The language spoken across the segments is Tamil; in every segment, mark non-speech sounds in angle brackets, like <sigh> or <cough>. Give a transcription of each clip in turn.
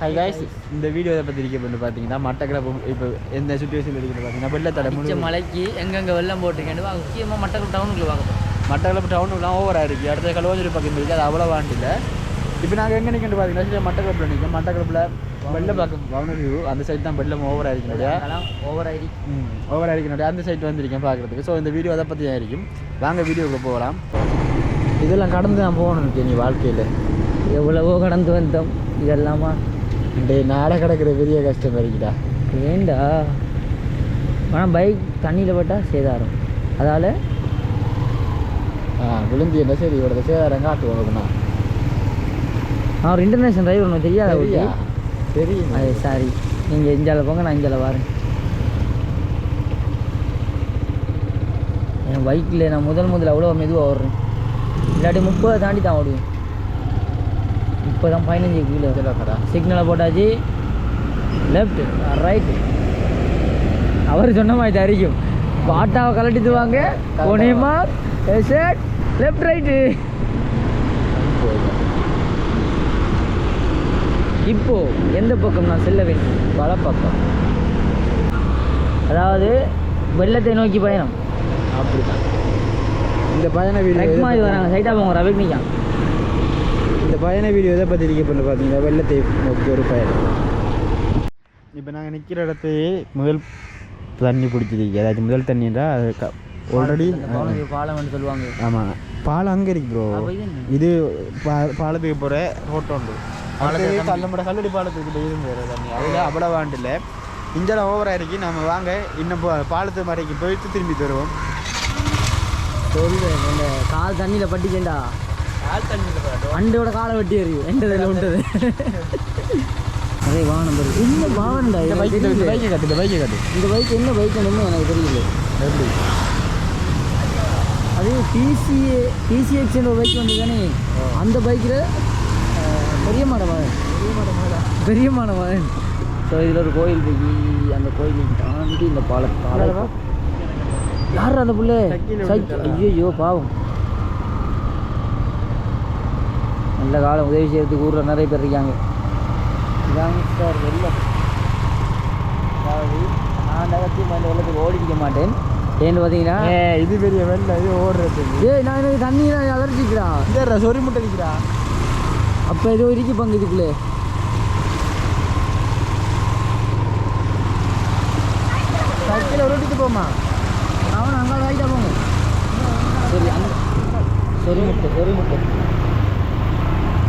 ஹை காய்ஸ் இந்த வீடியோ இதை பற்றி இருக்க வந்து பார்த்தீங்கன்னா மட்டக்களப்பு இப்போ எந்த சுச்சுவேஷனில் இருக்குது பார்த்தீங்கன்னா வெள்ளத்தடை அடிச்ச முழு மலைக்கு எங்கெங்கே வெள்ளம் போட்டிருக்கேன் முக்கியமாக மட்டக்களப்பு டவுனுக்குள்ள பார்க்கணும் மட்டக்களப்பு டவுனுலாம் ஓவராக இருக்குது அடுத்த கலவாஞ்சூர் பக்கம் இருக்குது அது அவ்வளோ வாண்டில்ல இப்போ நாங்கள் எங்கே நிற்கிட்டு பார்த்தீங்கன்னா மட்டக்களப்பில் நிற்கும் மட்டக்களப்பில் வெள்ளம் பார்க்க பவுனர் வியூ அந்த சைடு தான் வெள்ளம் ஓவராக இருக்கணுடைய அதெல்லாம் ஓவர் ஆயிடி ஓவராக இருக்கணுடைய அந்த சைடு வந்திருக்கேன் பார்க்குறதுக்கு ஸோ இந்த வீடியோ அதை பற்றி தான் இருக்கும் வாங்க வீடியோக்குள்ள போகலாம். இதெல்லாம் கடந்து நான் போகணும் நீ வாழ்க்கையில்? எவ்வளவோ கடந்து வந்தோம். இதெல்லாமா இந்த நாட கிடக்கிற பெரிய கஷ்டம் இருக்குடா ஏண்டா? ஆனால் பைக் தண்ணியில் பட்டால் சேதாரம். அதால்? ஆ விழுந்து என்ன சரி இவரது சேதாரம் காட்டுவோம் நான் ஒரு இன்டர்நேஷனல் டிரைவர் ஒன்று தெரியாத தெரியும். அது சாரி. நீங்கள் இஞ்சால போங்க நான் இஞ்சால வரேன். என் பைக்கில் நான் முதல் முதல்ல அவ்வளோ மெதுவாக ஓடுறேன். இல்லாட்டி முப்பதை தாண்டி தான் ஓடுவேன். இப்போ தான் பதினஞ்சு கீழே கடா சிக்னலை போட்டாச்சு. லெஃப்ட் ரைட்டு அவர் சொன்ன மாதிரி தரிக்கும் பாட்டாவை கலட்டிடுவாங்க ஒனேமா செட் லெஃப்ட் ரைட்டு இப்போ எந்த பக்கம் நான் செல்ல வேண்டும்? வலப்பக்கம் அதாவது வெள்ளத்தை நோக்கி பயணம். அப்படிதான். இந்த பயண ட்ரெக் வீடியோ மாதிரி வராங்க. சைட்டாக போங்க ரவிக் நிற்கான் இந்த பயண வீடியோ எதை பற்றி இருக்க பண்ணி பார்த்தீங்கன்னா வெள்ளத்தை நோக்கி ஒரு பயணம். இப்போ நாங்கள் நிற்கிற இடத்தையே முதல் தண்ணி பிடிச்சிருக்கு அதாச்சும் முதல் தண்ணின்றா அது ஆல்ரெடி பாலம்னு சொல்லுவாங்க. ஆமாம் பாலம் அங்கே இருக்கு ப்ரோ இது பா- பாலத்துக்கு போகிற ரோட்டோ உண்டு. பாலத்துக்கு கல்லம்பட கல்லடி பாலத்துக்கு இது வேறு தண்ணி. அதில் அவ்வளோ வாண்டில் இஞ்செல்லாம் ஓவராக இருக்கு நம்ம வாங்க. இன்னும் பாலத்து மறைக்கு போயிட்டு திரும்பி தருவோம் கால் தண்ணியில் பட்டிச்சேண்டா அண்டோட காலை வெட்டி எறியும் எண்டதில் உண்டது. அதே வாகனம் வருது என்ன வாகனம்டா இந்த பைக் இந்த. பைக்கை கட்டு இந்த பைக்கை கட்டு. இந்த பைக் என்ன பைக் எனக்கு தெரியல. எப்படி? அது டிசிஏ டிசிஎக்ஸ்ன்ற பைக் வந்து தானே. அந்த பைக்கில் பெரியமான மகன் பெரியமான மகன் ஸோ இதில் ஒரு கோயில் இருக்கு. அந்த கோயிலுக்கு தாண்டி இந்த பாலத்தால யார் அந்த புள்ள? ஐயோ பாவம். நல்ல காலம் உதவி செய்யறதுக்கு ஊரில் நிறைய பேர் இருக்காங்க. இதாங்க சார் வெள்ளம். அதாவது நான் நகர்த்தி அந்த வெள்ளத்துக்கு ஓடிக்க மாட்டேன். ஏன்னு பார்த்தீங்கன்னா ஏ இது பெரிய வெள்ள இது ஓடுறது. ஏய் நான் எனக்கு தண்ணி அலர்ஜிக்கிறான் இந்த சொறி முட்டை நிற்கிறா அப்போ ஏதோ இருக்கு பங்கு இதுக்குள்ளே. சைக்கிளை ஓட்டிட்டு போமா அவன் அங்கே ரைட்டாக போங்க. சரி அங்கே. சொறி முட்டை சொறி முட்டை.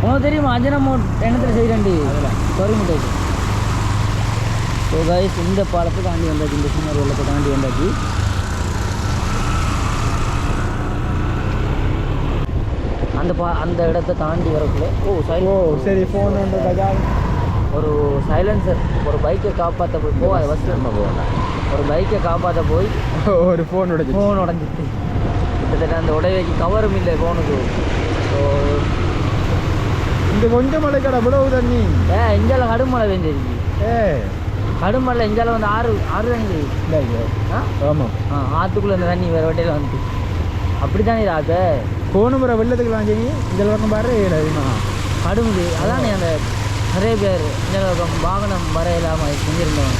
உனக்கு தெரியுமா அஜனமோ எண்ணத்தில் செய்கிறேன்டி சொறி முட்டை ஸோ கைஸ் இந்த பாலத்தை தாண்டி வந்தாச்சு. இந்த சின்ன வெள்ளத்தை தாண்டி வந்தாச்சு. அந்த பா அந்த இடத்த தாண்டி வரக்குள்ள ஓ ஓ சைலன்ஸ் சரி ஃபோன் ஒரு சைலன்சர் ஒரு பைக்கை காப்பாற்ற போய் போகாத ஃபஸ்ட்டு நம்ம போகலாம். ஒரு பைக்கை காப்பாற்ற போய் ஒரு ஃபோன் உடைச்சு ஃபோன் உடஞ்சிட்டு கிட்டத்தட்ட அந்த உடைவைக்கு கவரும் இல்லை ஃபோனுக்கு ஸோ இந்த கொஞ்சம் மழை கடை இவ்வளவு தண்ணி. ஏ இஞ்சால கடுமழை பெஞ்சிருக்கு. ஏ. கடுமழை இஞ்சால வந்து ஆறு ஆறு தண்ணி. இல்லை ஆமாம் ஆ? ஆற்றுக்குள்ளே இந்த தண்ணி வேறு வட்டையில் வந்து அப்படி தானே ராஜ போன முறை வெள்ளத்துக்கு வாங்கி இந்த பக்கம் பாரு அதிகமா கடுமுது அதானே அந்த நிறைய பேர் இந்த பக்கம் வாகனம் வர இல்லாமல் செஞ்சுருந்தோம்.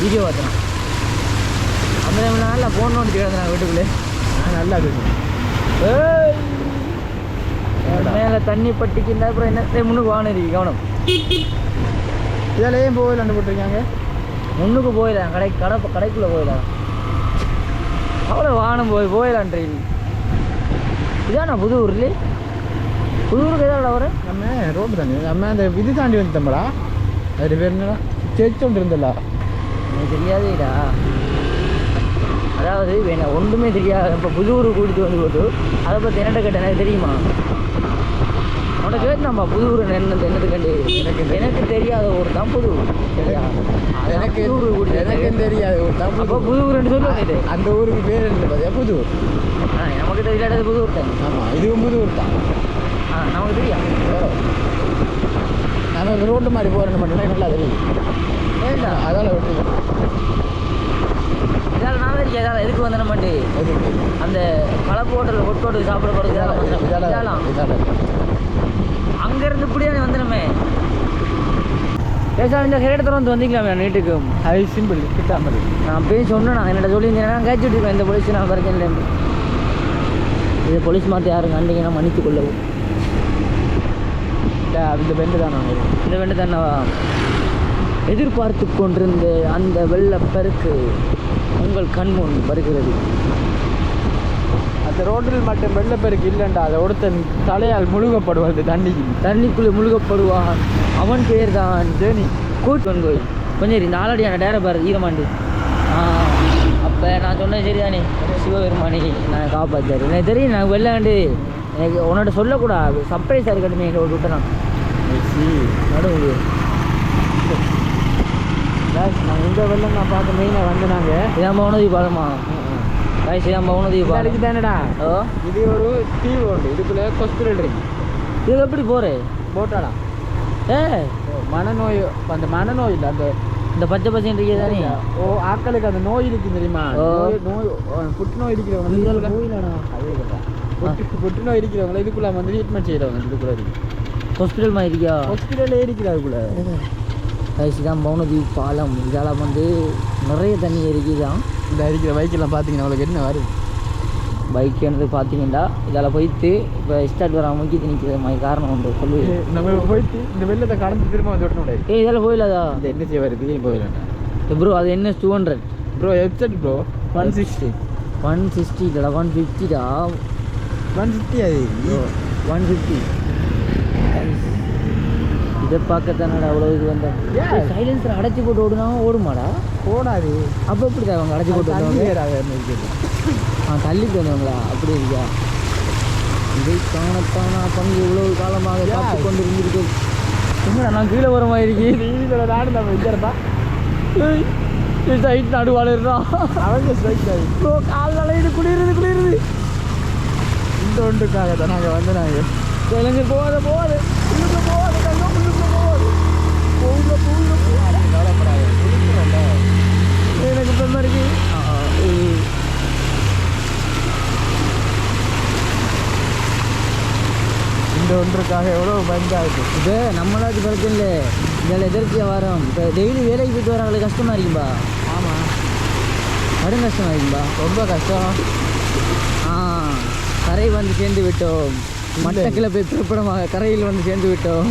வீடியோ பார்த்தோம் அந்த நல்லா ஃபோன் நோட்டி கிடந்தேன் வீட்டுக்குள்ளே. நான் நல்லா இருக்கு ஏய்? மேலே தண்ணி பட்டிக்கின்ற அப்புறம் என்ன? முன்னுக்கு வாகனம் இருக்கு கவனம். இதில் ஏன் போகலான்னு போட்டிருக்காங்க. முன்னுக்கு போயிடலாம். கடை கடை கடைக்குள்ளே போயிடலாம். அவ்வளோ வாகனம் போய் போயிடலான்றீங்க இதானா புது ஊர்ல? புது ஊருக்கு எதாவது வர நம்ம ரோடு தானே. நம்ம அந்த இது தாண்டி வந்துட்டோம்டா. அது பேர் என்னடா? சேர்ச் ஒன்று இருந்தல எனக்கு தெரியாதேடா. அதாவது வேணா ஒன்றுமே தெரியாது இப்போ புது ஊருக்கு கூட்டிட்டு வந்து போட்டு அதை பற்றி என்னட்ட கேட்டேன் எனக்கு தெரியுமா? உன்னை கேட்டேன்ப்பா புது ஊர் என்ன என்னது கண்டு எனக்கு எனக்கு தெரியாத ஊர் தான் புது எனக்கு எனக்கும் தெரியாது ஒரு தான் அப்போ புது ஊர்னு சொல்லி அந்த ஊருக்கு பேர் என்ன பார்த்தியா புது ஊர். ஆ நமக்கு தெரியாதது புது ஊர் தான். ஆமாம் இதுவும் புது ஊர் தான். ஆ நமக்கு தெரியும் நம்ம ரோட்டு மாதிரி போகிறேன்னு மட்டும் நல்லா தெரியும். ஏண்டா? அதால் விட்டு இதால் நான் தெரியும் இதால் எதுக்கு வந்தேன் மாட்டு எதுக்கு? அந்த கலப்பு ஹோட்டலில் ஒட்டோட்டு சாப்பிட போகிறது இதால வந்தேன். அங்கேருந்து இப்படியே வந்தனமே. பேசாம இந்த கிரேட் திறந்து வந்தீங்களா நீட்டுக்கு அது சிம்பிள் கிட்டாமல் நான் போய் சொன்னேன் நான் என்னோட சொல்லியிருந்தேன். நான் கேட்டுட்டு இருக்கேன் இந்த போலீஸ் நான் பிரச்சனை இது போலீஸ் மாற்றி யாரும் கண்டிங்கன்னா மன்னித்து கொள்ளவும். இந்த பெண்டு தான்? நாங்கள் இந்த வேண்டு தானவா எதிர்பார்த்து கொண்டிருந்த அந்த வெள்ளப்பெருக்கு உங்கள் கண் முன் வருகிறது. அந்த ரோட்டில் மட்டும் வெள்ளப்பெருக்கு இல்லைண்டா அதை ஒருத்தன் தலையால் முழுகப்படுவது தண்ணிக்கு தண்ணிக்குள்ளே முழுகப்படுவான். அவன் பேர் தான். ஜேனி கூட்வன் கோயில் கொஞ்சம் இரு, இந்த ஆளடியான டேர பாரு ஈரமாண்டு. அப்போ நான் சொன்னேன் சரிதானே? சிவபெருமானி நான் காப்பாற்றாரு எனக்கு தெரியும் நான் வெள்ளாண்டு. எனக்கு உன்னோட சொல்லக்கூடாது சர்ப்ரைஸாக இருக்கட்டும் ஒரு விட்டலாம் நடுவு நாங்கள் இந்த வெள்ளம் நான் பார்க்க மெயினாக வந்து நாங்கள் இதான் பவுனதி பாலமா? காய்ச்சி இதான் பவுனதி பாலம் தானடா ஓ இது ஒரு தீவு உண்டு இதுக்குள்ளே ஹாஸ்பிட்டல் இருக்கு இது எப்படி போகிறே போட்டாடா ஏ மனநோய் அந்த மனநோய் இல்லை அந்த இந்த பச்சை பச்சை இருக்கே தானே ஓ ஆட்களுக்கு அந்த நோய் இருக்கு தெரியுமா ஓ. நோய் நோய் புற்றுநோய் இருக்கிறவங்க இதுக்குள்ள- கோயிலடா அதே. புற்று புற்றுநோய் இருக்கிறவங்க இதுக்குள்ள வந்து ட்ரீட்மெண்ட் செய்கிறவங்க இதுக்குள்ள இருக்கு ஹாஸ்பிட்டல் மாதிரி இருக்கியா ஹாஸ்பிட்டலே இருக்குது அதுக்குள்ள காய்ச்சி தான் பவுனதி பாலம் இதால் வந்து நிறைய தண்ணி இருக்குதான் இந்த இருக்கிற பைக்கெல்லாம் பார்த்தீங்கன்னா உங்களுக்கு என்ன வருது? பைக் வந்து பார்த்தீங்கன்னா இதால் போயிட்டு இப்போ ஸ்டார்ட் வர முக்கியத்து நிற்கிற மாதிரி காரணம் உண்டு சொல்லு நம்ம போயிட்டு இந்த வெள்ளத்தை கடந்து திரும்ப வந்து விட முடியாது ஏய் இதால் போயிடாதா இந்த என்ன செய்ய வருது போயிடலாம் ப்ரோ அது என்ன two hundred bro headset bro one sixty one sixty இல்லைடா ஒன் ஃபிஃப்டிடா ஒன் சிக்ஸ்டி அது. ஒன் ஃபிஃப்டி இதை பார்க்கத்தானடா அவ்வளோ இது வந்தேன். சைலன்சர் அடைச்சி போட்டு ஓடுனா ஓடுமாடா? போடாது அப்போ எப்படி அவங்க அடைச்சி போட்டு இருக்குது ஆ தள்ளிட்டு வந்தவங்களா அப்படி இருக்கியா இதை காணத்தானா பங்கு இவ்வளவு காலமாக. காத்து கொண்டு இருந்திருக்கு என்னடா நான் கீழே வர மாதிரி இருக்கு? நாடு நம்ம இங்கேப்பா சைட் நடு வளர்றான் அவங்க ஸ்ட்ரைக் ப்ரோ கால் நலையுது குளிருது குளிருது. இந்த ஒன்றுக்காக தான் நாங்கள் வந்து நாங்கள் தெலுங்கு போகாத போகாது தங்கம் உள்ளுக்கு போகாது போகுது போகுது போகாது கவலைப்படாது குளிக்கிறோம்ல எனக்கு பெருமை இருக்கு ஆ, இது இந்த ஒன்றுக்காக எவ்வளோ பஞ்சாயத்து இப்போ நம்மளாச்சு பிரச்சனை இல்லை இதில் எதிர்த்தியாக வரோம்? இப்போ டெய்லி வேலைக்கு போயிட்டு வரவங்களுக்கு கஷ்டமாக இருக்கும்பா. ஆமாம் கடும் கஷ்டமாக இருக்கும்பா. ரொம்ப கஷ்டம். ஆ கரை வந்து சேர்ந்து விட்டோம். மட்டக்கில் போய் பிறப்பிடமாக கரையில் வந்து சேர்ந்து விட்டோம்.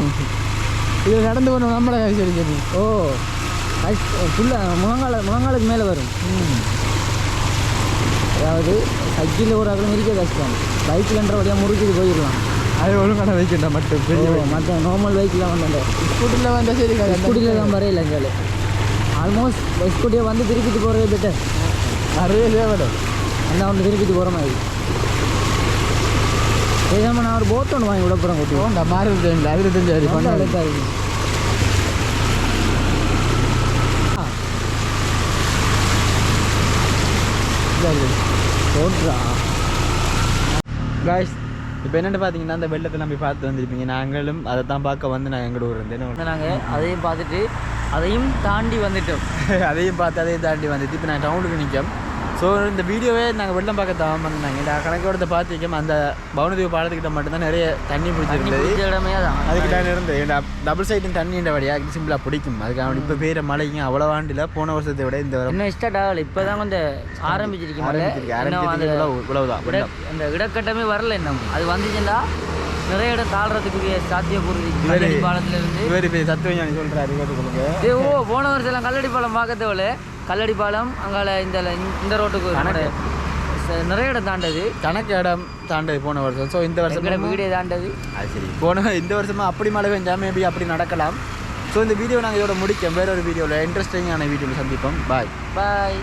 இது நடந்து போன நம்மளை சரி சரி ஓ ஃபுல்லாக முழங்கால முழங்காலுக்கு மேலே வரும். அதாவது சைக்கிளில் ஒரு அகலம் இருக்க கஷ்டம். பைக்கில்ன்ற வழியாக முறுக்கிட்டு போயிடலாம். அது ஒழுங்கான வைக்கின்ற மட்டும் பெரிய மற்ற நார்மல் பைக்கில் வந்து அந்த ஸ்கூட்டியில் வந்தால் சரி ஸ்கூட்டியில் தான் வரையில எங்கால ஆல்மோஸ்ட் ஸ்கூட்டியை வந்து திருப்பிட்டு போகிறதே பெட்டர் நிறைய தேவை அந்த ஒன்று திருப்பிட்டு போகிற மாதிரி. பேசாமல் நான் ஒரு போட் ஒன்று வாங்கி விட போகிறேன் குட்டி. அதில் தெரிஞ்சு ரொம்ப பண்ண. இருக்கு போட்ரா காய்ஸ் இப்போ என்னென்னு பார்த்தீங்கன்னா அந்த வெள்ளத்தை நம்பி பார்த்து வந்திருப்பீங்க. நாங்களும் அதை தான் பார்க்க வந்து நான் எங்களோட ஊர் இருந்தேன் நாங்கள் அதையும் பார்த்துட்டு அதையும் தாண்டி வந்துட்டோம். <laughs> அதையும் பார்த்து அதையும் தாண்டி வந்துட்டு இப்போ நான் டவுனுக்கு நிற்கும் ஸோ இந்த வீடியோவே நாங்கள் வெள்ளம் பார்க்க தான் வந்தாங்க இந்த கணக்கோட பார்த்து வைக்கும் அந்த பவுனதீவு பாலத்துக்கிட்ட மட்டும்தான் நிறைய தண்ணி தண்ணி பிடிச்சிருந்தது. பிடிச்ச இடமே அதான். அதுக்கு நான் இருந்தது டபுள் சைடும் தண்ணின்ற வழியாக சிம்பிளாக பிடிக்கும். அதுக்கு இப்போ பேர மழைங்க அவ்வளோ ஆண்டில் போன வருஷத்தை விட இந்த இன்னும் ஸ்டார்ட் ஆகலை இப்போ தான் கொஞ்சம் ஆரம்பிச்சிருக்கு. ஆரம்பிச்சிருக்கு. இவ்வளவு இவ்வளவுதான். அந்த இடக்கட்டமே வரல இன்னும். அது வந்துச்சுன்னா நிறைய இடம் தாழ்றதுக்குரிய சாத்தியக்கூறு பாலத்துல இருந்து இவர் ஏய், ஓ போன வருஷம் எல்லாம் கல்லடி பாலம் பார்க்க தேவையில்ல கல்லடி பாலம் அங்கால இந்த இந்த ரோட்டுக்கு நிறைய இடம் தாண்டது. கணக்கு இடம் தாண்டது போன வருஷம். ஸோ இந்த வருஷம் வீடே தாண்டது. அது சரி. போன இந்த வருஷமா அப்படி மழை பெஞ்சா மேபி அப்படி நடக்கலாம். ஸோ இந்த வீடியோ நாங்கள் இதோட முடிக்கோம் வேற ஒரு வீடியோவில் இன்ட்ரெஸ்டிங்கான வீடியோவில் சந்திப்போம். பாய் பாய்